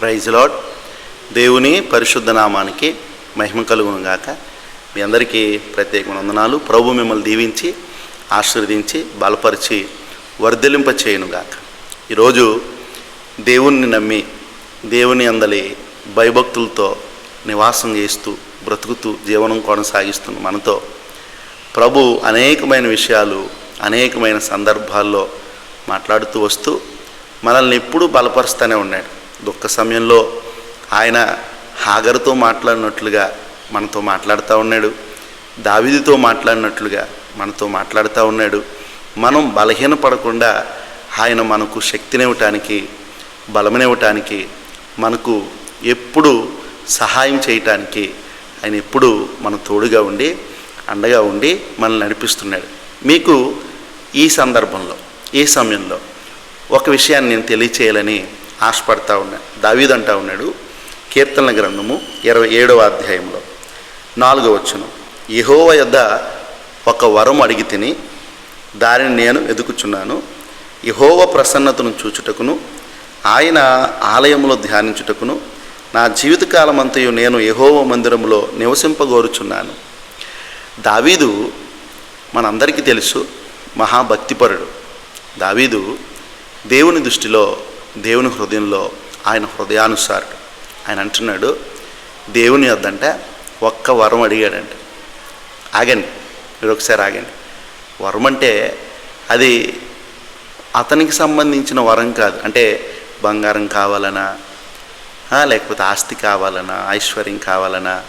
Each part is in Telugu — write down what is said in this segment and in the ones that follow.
ప్రైజ్ లాడ్ దేవుని పరిశుద్ధ నామానికి మహిమ కలుగును గాక మీ అందరికీ ప్రత్యేక వందనాలు. ప్రభు మిమ్మల్ని దీవించి ఆశీర్వదించి బలపరిచి వర్ధలింప చేయను గాక ఈరోజు దేవుణ్ణి నమ్మి దేవుని అందలి భయభక్తులతో నివాసం చేస్తూ బ్రతుకుతూ జీవనం కొనసాగిస్తున్న మనతో ప్రభు అనేకమైన విషయాలు అనేకమైన సందర్భాల్లో మాట్లాడుతూ వస్తూ మనల్ని ఎప్పుడూ బలపరుస్తూనే ఉన్నాడు. దుఃఖ సమయంలో ఆయన హాగరుతో మాట్లాడినట్లుగా మనతో మాట్లాడుతూ ఉన్నాడు. దావిదితో మాట్లాడినట్లుగా మనతో మాట్లాడుతూ ఉన్నాడు. మనం బలహీనపడకుండా ఆయన మనకు శక్తినివ్వటానికి బలమనివ్వటానికి మనకు ఎప్పుడు సహాయం చేయటానికి ఆయన ఎప్పుడు మన తోడుగా ఉండి అండగా ఉండి మనల్ని నడిపిస్తున్నాడు. మీకు ఈ సందర్భంలో ఈ సమయంలో ఒక విషయాన్ని నేను తెలియచేయాలని అంటా ఉన్నాడు దావీద్ అంటా ఉన్నాడు. కీర్తనల గ్రంథము ఇరవై ఏడవ అధ్యాయంలో. నాలుగవ వచ్చును యహోవ యొద్ద ఒక వరం అడిగి తిని దానిని నేను ఎదుకుచున్నాను యహోవ ప్రసన్నతను చూచుటకును ఆయన ఆలయంలో ధ్యానించుటకును నా జీవితకాలమంతయు నేను యహోవ మందిరంలో నివసింపగోరుచున్నాను. దావీదు మనందరికీ తెలుసు మహాభక్తిపరుడు. దావీదు దేవుని దృష్టిలో దేవుని హృదయంలో ఆయన హృదయానుసారుడు. ఆయన అంటున్నాడు దేవుని వద్దంట ఒక్క వరం అడిగాడంట. ఆగండి మీరు ఒకసారి ఆగండి. వరం అంటే అది అతనికి సంబంధించిన వరం కాదు. అంటే బంగారం కావాలనా? లేకపోతే ఆస్తి కావాలనా? ఐశ్వర్యం కావాలనా?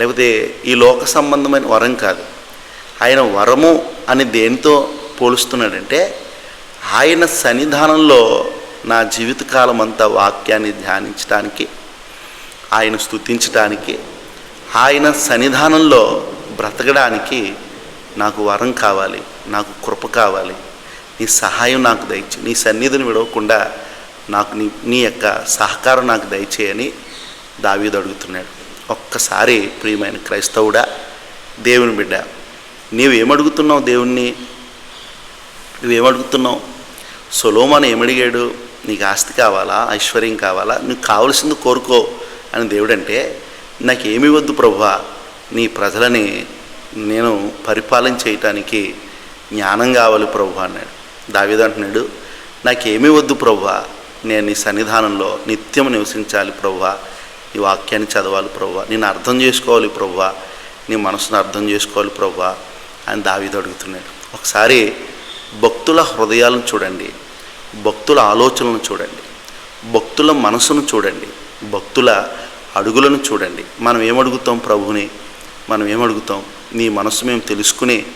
లేకపోతే ఈ లోక సంబంధమైన వరం కాదు. ఆయన వరము అని దేనితో పోలుస్తున్నాడంటే ఆయన సన్నిధానంలో నా జీవితకాలం అంతా వాక్యాన్ని ధ్యానించడానికి ఆయన స్థుతించడానికి ఆయన సన్నిధానంలో బ్రతకడానికి నాకు వరం కావాలి నాకు కృప కావాలి నీ సహాయం నాకు దయచే నీ సన్నిధిని విడవకుండా నాకు నీ నీ యొక్క సహకారం నాకు దయచేయని దావీదు అడుగుతున్నాడు. ఒక్కసారి ప్రియమైన క్రైస్తవుడా దేవుని బిడ్డ నీవేమడుగుతున్నావు దేవుణ్ణి? నువ్వేమడుగుతున్నావు? సొలోమాన్ ఏమడిగాడు? నీకు ఆస్తి కావాలా? ఐశ్వర్యం కావాలా? నీకు కావలసింది కోరుకో అని దేవుడంటే నాకేమి వద్దు ప్రభువా. నీ ప్రజలని నేను పరిపాలన చేయటానికి జ్ఞానం కావాలి ప్రభు అన్నాడు. దావిద అంటున్నాడు నాకేమీ వద్దు ప్రభువా. నేను నీ సన్నిధానంలో నిత్యం నివసించాలి ప్రభువా. నీ వాక్యాన్ని చదవాలి ప్రభువా. నేను అర్థం చేసుకోవాలి ప్రభువా. నీ మనసును అర్థం చేసుకోవాలి ప్రభువా అని దావిద అడుగుతున్నాడు. ఒకసారి భక్తుల హృదయాలను చూడండి. భక్తుల ఆలోచనలను చూడండి. భక్తుల మనసును చూడండి. భక్తుల అడుగులను చూడండి. మనం ఏమడుగుతాం ప్రభుని మనం ఏమడుగుతాం? నీ మనసు మేము తెలుసుకుని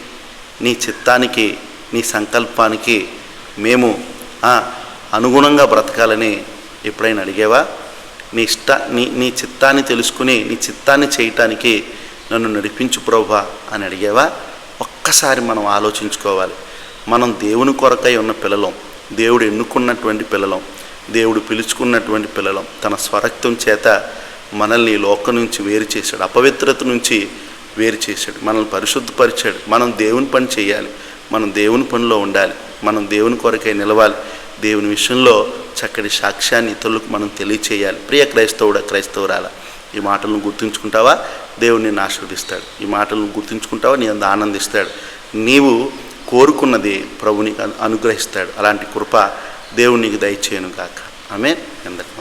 నీ చిత్తానికి నీ సంకల్పానికి మేము అనుగుణంగా బ్రతకాలని ఎప్పుడైనా అడిగేవా? నీ ఇష్ట నీ నీ చిత్తాన్ని తెలుసుకుని నీ చిత్తాన్ని చేయటానికి నన్ను నడిపించు ప్రభా అని అడిగేవా? ఒక్కసారి మనం ఆలోచించుకోవాలి. మనం దేవుని కొరకై ఉన్న పిల్లలం. దేవుడు ఎన్నుకున్నటువంటి పిల్లలం దేవుడు పిలుచుకున్నటువంటి పిల్లలం తన స్వరక్తం చేత మనల్ని లోకం నుంచి వేరు చేశాడు అపవిత్రత నుంచి వేరు చేశాడు మనల్ని పరిశుద్ధపరిచాడు. మనం దేవుని పని చేయాలి మనం దేవుని పనిలో ఉండాలి మనం దేవుని కొరకై నిలవాలి. దేవుని విషయంలో చక్కటి సాక్ష్యాన్ని ఇతరులకు మనం తెలియచేయాలి. ప్రియ క్రైస్తవుడా క్రైస్తవురాల ఈ మాటలను గుర్తుంచుకుంటావా? దేవుడు నిన్ను ఆశీర్వదిస్తాడు. ఈ మాటలను గుర్తుంచుకుంటావా? నీ అంత ఆనందిస్తాడు. నీవు కోరుకున్నది ప్రభునికి అనుగ్రహిస్తాడు. అలాంటి కృప దేవునికి దయచేయను కాక ఆమె అందరికి